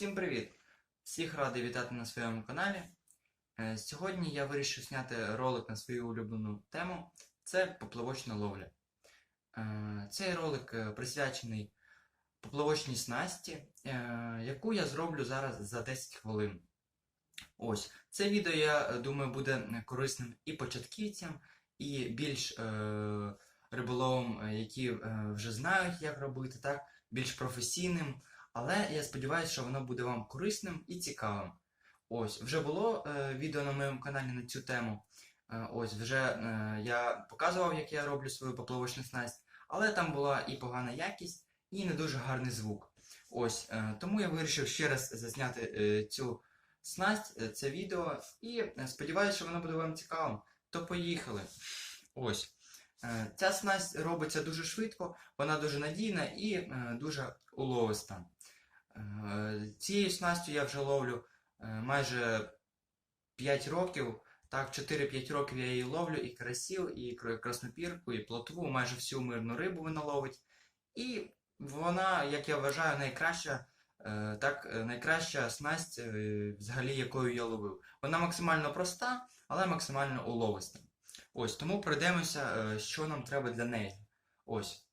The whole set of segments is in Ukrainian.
Всім привіт! Всіх радий вітати на своєму каналі. Е, Сьогодні я вирішив зняти ролик на свою улюблену тему це поплавочна ловля. Е, Цей ролик е, присвячений поплавочній снасті, яку я зроблю зараз за 10 хвилин. Ось, це відео, я думаю, буде корисним і початківцям, і більш риболовам, які вже знають, як робити, так, більш професійним. Але я сподіваюся, що воно буде вам корисним і цікавим. Ось, вже було е, відео на моєму каналі на цю тему. Е, ось, вже е, я показував, як я роблю свою поплавочну снасть, але там була і погана якість, і не дуже гарний звук. Ось, е, тому я вирішив ще раз зазняти е, цю снасть, е, це відео, і е, сподіваюся, що воно буде вам цікавим. То поїхали. Ось. Е, Ця снасть робиться дуже швидко, вона дуже надійна і е, дуже уловиста. Е, Цією снастю я вже ловлю е, майже 5 років. Так, 4-5 років я її ловлю і карасів, і краснопірку, і плотву, майже всю мирну рибу вона ловить. І вона, як я вважаю, найкраща, е, так, найкраща снасть, взагалі, якою я ловив. Вона максимально проста, але максимально уловиста. Ось, тому пройдемося, що нам треба для неї. Ось.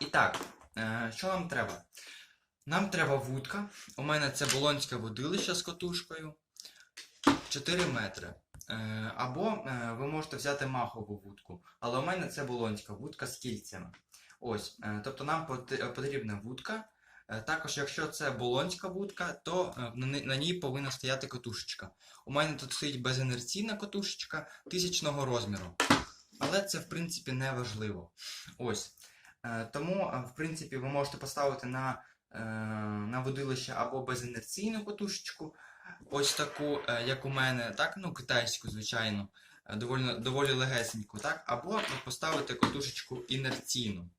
І так, що нам треба? Нам треба вудка. У мене це болонське водилище з котушкою. 4 метри. Е, Або е, ви можете взяти махову вудку. Але у мене це болонська вудка з кільцями. Ось. е, Тобто нам потрібна вудка. Також, якщо це болонська вудка, то на ній повинна стояти котушечка. У мене тут стоїть безінерційна котушечка тисячного розміру. Але це, в принципі, не важливо. Ось. Тому, в принципі, ви можете поставити на, на водилище або безінерційну котушечку, ось таку, е, як у мене, так, ну, китайську, звичайно, е, доволі, доволі легесеньку, так, або поставити котушечку інерційну.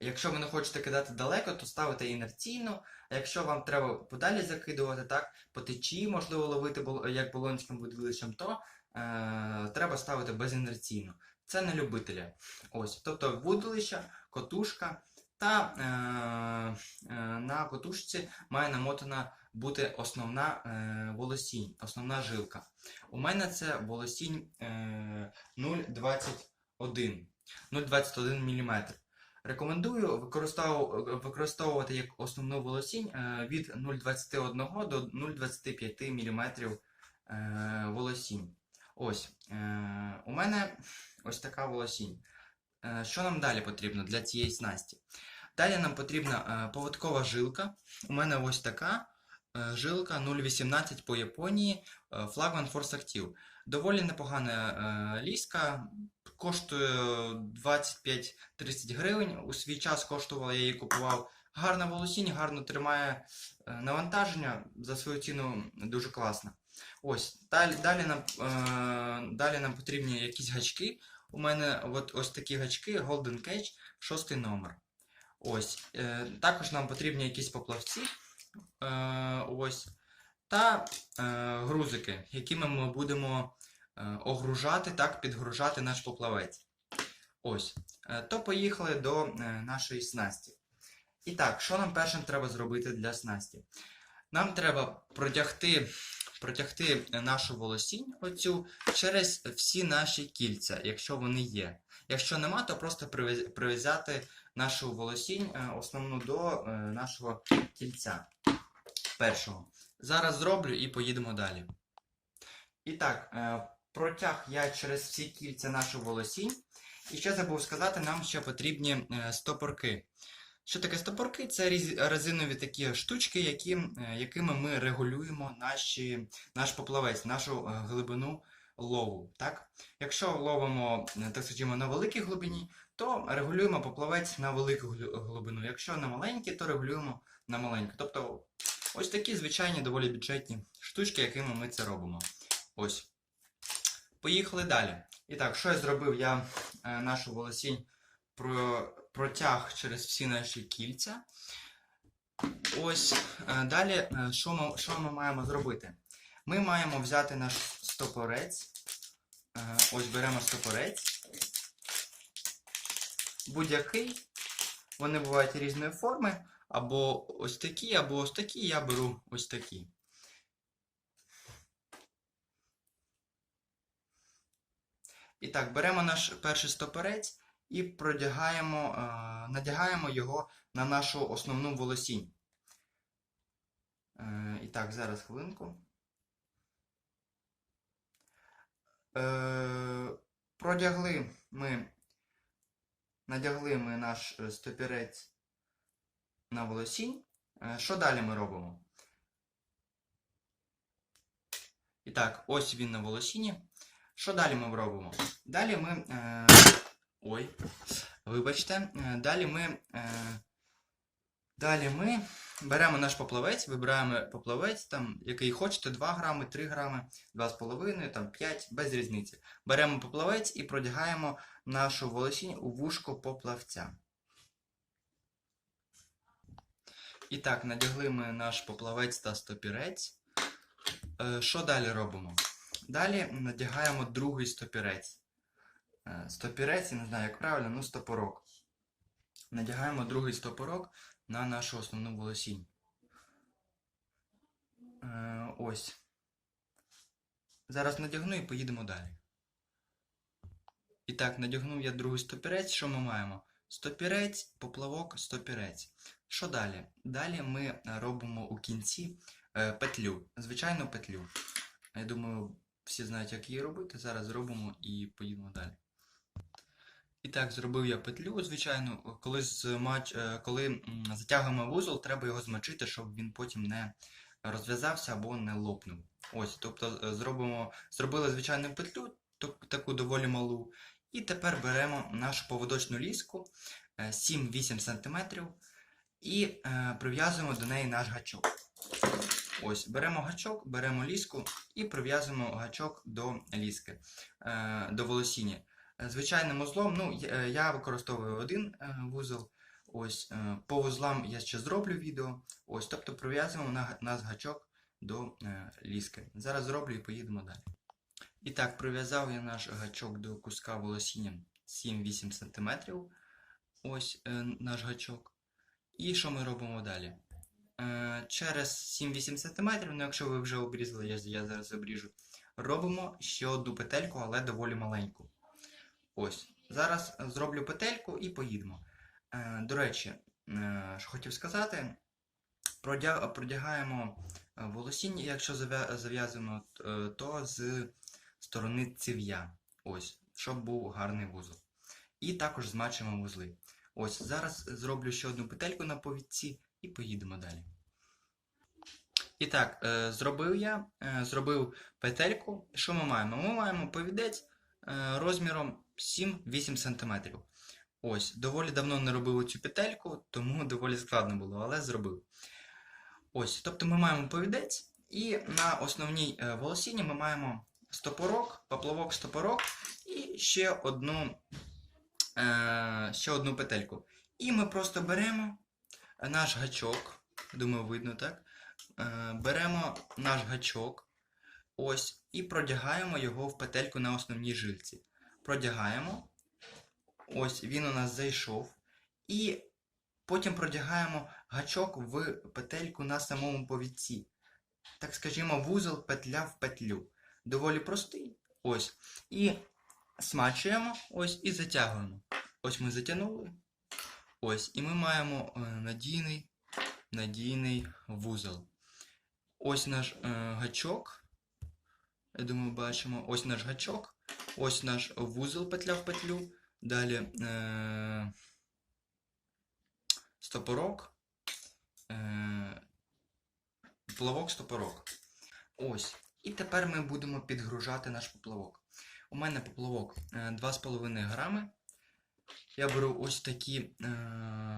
Якщо ви не хочете кидати далеко, то ставите інерційну, а якщо вам треба подалі закидувати, так, по течії, можливо, ловити як болонським водилищем, то е, треба ставити безінерційну. Це на любителя. Ось, тобто вудилище, котушка, та е, е, на котушці має намотана бути основна е, волосінь, основна жилка. У мене це волосінь е, 0,21 0,21 мм. Рекомендую використовувати як основну волосінь е, від 0,21 до 0,25 мм е, волосінь. Ось, е, у мене ось така волосінь. Що нам далі потрібно для цієї снасті? Далі нам потрібна е, поводкова жилка. У мене ось така е, жилка 0,18 по Японії е, Flagman Force Active. Доволі непогана е, ліска, коштує 25-30 гривень. У свій час коштувала, я її купував. Гарна волосінь, гарно тримає е, навантаження, за свою ціну дуже класно. Ось, далі, далі, нам, е, далі нам потрібні якісь гачки. У мене от ось такі гачки Golden Cage, шостий номер. Ось. Е, також нам потрібні якісь поплавці. Е, ось. Та е, грузики, якими ми будемо е, огружати, так, підгружати наш поплавець. Ось. Е, то поїхали до е, нашої снасті. І так, що нам першим треба зробити для снасті? Нам треба протягти, протягти нашу волосінь оцю через всі наші кільця, якщо вони є. Якщо нема, то просто прив'яз- прив'язати нашу волосінь е, основну до е, нашого кільця першого. Зараз зроблю і поїдемо далі. І так, е, протяг я через всі кільця нашу волосінь. І ще забув сказати, нам ще потрібні стопорки. Що таке стопорки? Це резинові такі штучки, які, якими ми регулюємо наші, наш поплавець, нашу глибину лову. Так? Якщо ловимо, так скажімо, на великій глибині, то регулюємо поплавець на велику глибину. Якщо на маленькій, то регулюємо на маленьку. Тобто ось такі звичайні доволі бюджетні штучки, якими ми це робимо. Ось. Поїхали далі. І так, що я зробив? Я е, нашу волосінь про, протяг через всі наші кільця. Ось. Е, далі, е, що ми, що ми маємо зробити? Ми маємо взяти наш стопорець. Ось беремо стопорець. Будь-який. Вони бувають різної форми. або ось такі, або ось такі, я беру ось такі. І так, беремо наш перший стопорець і продягаємо, е, надягаємо його на нашу основну волосінь. Е, і так, зараз хвилинку. Е, продягли ми, надягли ми наш е, стопірець на волосінь. Е, що далі ми робимо? І так, ось він на волосіні. Що далі ми робимо? Далі ми. Е, ой, вибачте. Е, далі ми. Е, далі ми беремо наш поплавець, вибираємо поплавець, там, який хочете, 2 грами, 3 грами, 2,5, там 5, без різниці. Беремо поплавець і продягаємо нашу волосінь у вушко поплавця. І так, надягли ми наш поплавець та стопірець. Е, Що далі робимо? Далі надягаємо другий стопірець. Е, Стопірець, я не знаю, як правильно, ну стопорок. Надягаємо другий стопорок на нашу основну волосінь. Е, Ось. Зараз надягну і поїдемо далі. І так, надягнув я другий стопірець. Що ми маємо? Стопірець, поплавок, стопірець. Що далі? Далі ми робимо у кінці е, петлю. Звичайну петлю. Я думаю, всі знають, як її робити. Зараз зробимо і поїдемо далі. І так, зробив я петлю, звичайно. Коли, змач... е, коли затягуємо вузол, треба його змочити, щоб він потім не розв'язався або не лопнув. Ось, тобто е, зробимо... зробили звичайну петлю, таку доволі малу. І тепер беремо нашу поводочну ліску е, 7-8 см і е, прив'язуємо до неї наш гачок. Ось, беремо гачок, беремо ліску і прив'язуємо гачок до ліски, е, до волосіння. Е, Звичайним узлом, ну, я- е, використовую один е, вузол. Ось, по вузлам я ще зроблю відео. Ось, тобто прив'язуємо на, нас гачок до ліски. Зараз зроблю і поїдемо далі. І так, прив'язав я наш гачок до куска волосіння 7-8 см. Ось наш гачок. І що ми робимо далі? Через 7-8 см, ну якщо ви вже обрізали, я, я зараз обріжу. Робимо ще одну петельку, але доволі маленьку. Ось. Зараз зроблю петельку і поїдемо. Е, до речі, е, що хотів сказати, продягаємо е, волосіння, якщо зав'я- зав'язуємо, е, то з сторони ців'я. Ось, щоб був гарний вузол. І також змачуємо вузли. Ось, зараз зроблю ще одну петельку на повідці і поїдемо далі. І так, зробив я, зробив петельку. Що ми маємо? Ми маємо повідець розміром 7-8 см. Ось, доволі давно не робив цю петельку, тому доволі складно було, але зробив. Ось, тобто ми маємо повідець, і на основній е, волосіні ми маємо стопорок, поплавок стопорок і ще одну, е, ще одну петельку. І ми просто беремо наш гачок, думаю, видно, так? Е, беремо наш гачок, ось, і продягаємо його в петельку на основній жилці. Продягаємо. Ось він у нас зайшов. І потім продягаємо гачок в петельку на самому повідці. Так скажімо, вузол петля в петлю. Доволі простий. Ось. І смачуємо, ось, і затягуємо. Ось ми затягнули. Ось, і ми маємо е, надійний, надійний вузол. Ось наш е, гачок. Я думаю, бачимо. Ось наш гачок. Ось наш вузол петля в петлю. Далі е, стопорок. Е, поплавок стопорок. Ось. І тепер ми будемо підгружати наш поплавок. У мене поплавок е, 2,5 грами. Я беру ось такі е,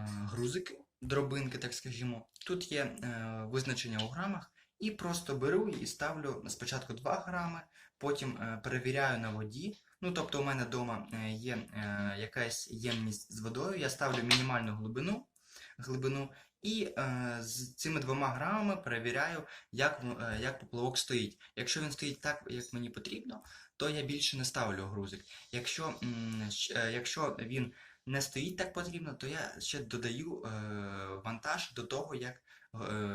грузики, дробинки, так скажімо. Тут є е, визначення у грамах. І просто беру і ставлю спочатку 2 грами, потім е, перевіряю на воді. Ну, тобто, у мене вдома є е, якась ємність з водою, я ставлю мінімальну глибину, глибину і е, з цими двома грамами перевіряю, як, е, як поплавок стоїть. Якщо він стоїть так, як мені потрібно, то я більше не ставлю грузик. Якщо, е, якщо він не стоїть так потрібно, то я ще додаю е, вантаж до того, як е,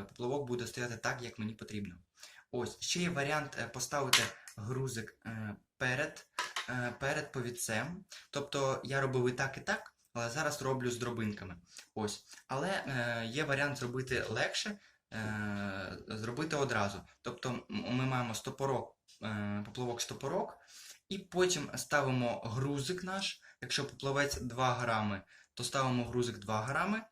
поплавок буде стояти так, як мені потрібно. Ось, ще є варіант е, поставити грузик е, перед, е, перед повідцем. Тобто я робив і так, і так, але зараз роблю з дробинками. Ось. Але е, є варіант зробити легше, е, зробити одразу. Тобто ми маємо стопорок, е, поплавок стопорок, і потім ставимо грузик наш. Якщо поплавець 2 грами, то ставимо грузик 2 грами.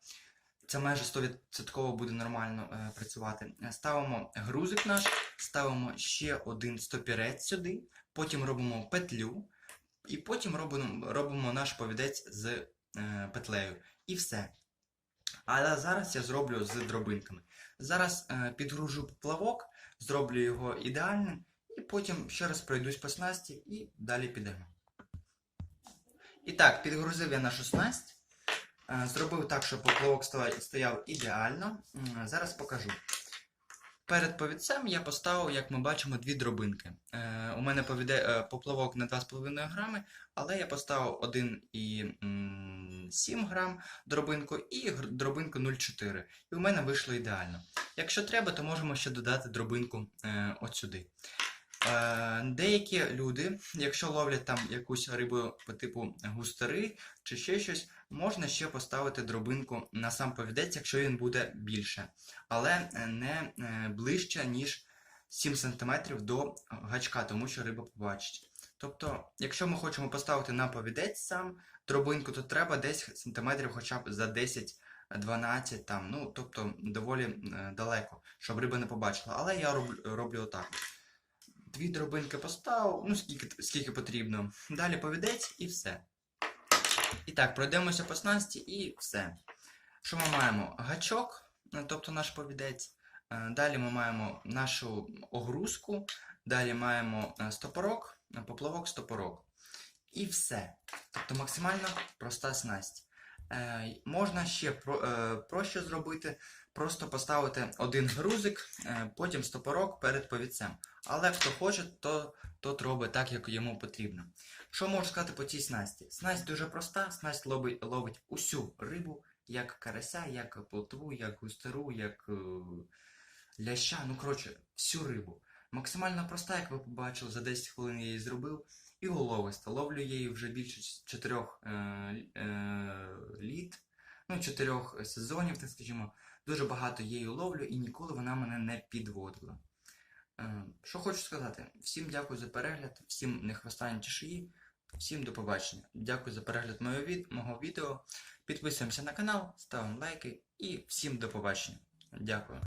Це майже 100% буде нормально е, працювати. Е, Ставимо грузик наш, ставимо ще один стопірець сюди, потім робимо петлю, і потім робимо, робимо наш повідець з е, петлею. І все. Але зараз я зроблю з дробинками. Зараз е, підгружу поплавок, зроблю його ідеальним, і потім ще раз пройдусь по снасті і далі підемо. І так, підгрузив я нашу снасть. Е, Зробив так, щоб поплавок стояв ідеально. Зараз покажу. Перед повідцем я поставив, як ми бачимо, дві дробинки. Е, у мене е, поплавок на 2,5 грами, але я поставив 1,7 грам дробинку і дробинку 0,4. І у мене вийшло ідеально. Якщо треба, то можемо ще додати дробинку от сюди. Е, деякі люди, якщо ловлять там якусь рибу по типу густери чи ще щось, можна ще поставити дробинку на сам повідець, якщо він буде більше, але не е, ближче, ніж 7 см до гачка, тому що риба побачить. Тобто, якщо ми хочемо поставити на повідець сам дробинку, то треба десь сантиметрів хоча б за 10-12, там, ну, тобто доволі е, далеко, щоб риба не побачила. Але я роблю, роблю отак. Дві дробинки поставив, ну скільки, скільки потрібно. Далі повідець і все. І так, пройдемося по снасті і все. Що ми маємо? Гачок, е, тобто наш повідець. Е, Далі ми маємо нашу огрузку, далі маємо е, стопорок, поплавок, стопорок. І все. Тобто максимально проста снасть. Е, можна ще про, е, проще зробити, просто поставити один грузик, е, потім стопорок перед повідцем. Але хто хоче, то тот робить так, як йому потрібно. Що можу сказати по цій снасті? Снасть дуже проста, снасть ловить, ловить усю рибу, як карася, як плотву, як густеру, як ляща, ну коротше, всю рибу. Максимально проста, як ви побачили, за 10 хвилин я її зробив. І головиста. Ловлю її вже більше 4 е, е, літ, ну 4 сезонів, так скажімо. Дуже багато її ловлю і ніколи вона мене не підводила. Е, Що хочу сказати, всім дякую за перегляд, всім не хвостані чешиї, всім до побачення. Дякую за перегляд мого, від, мого відео. Підписуємося на канал, ставимо лайки і всім до побачення. Дякую.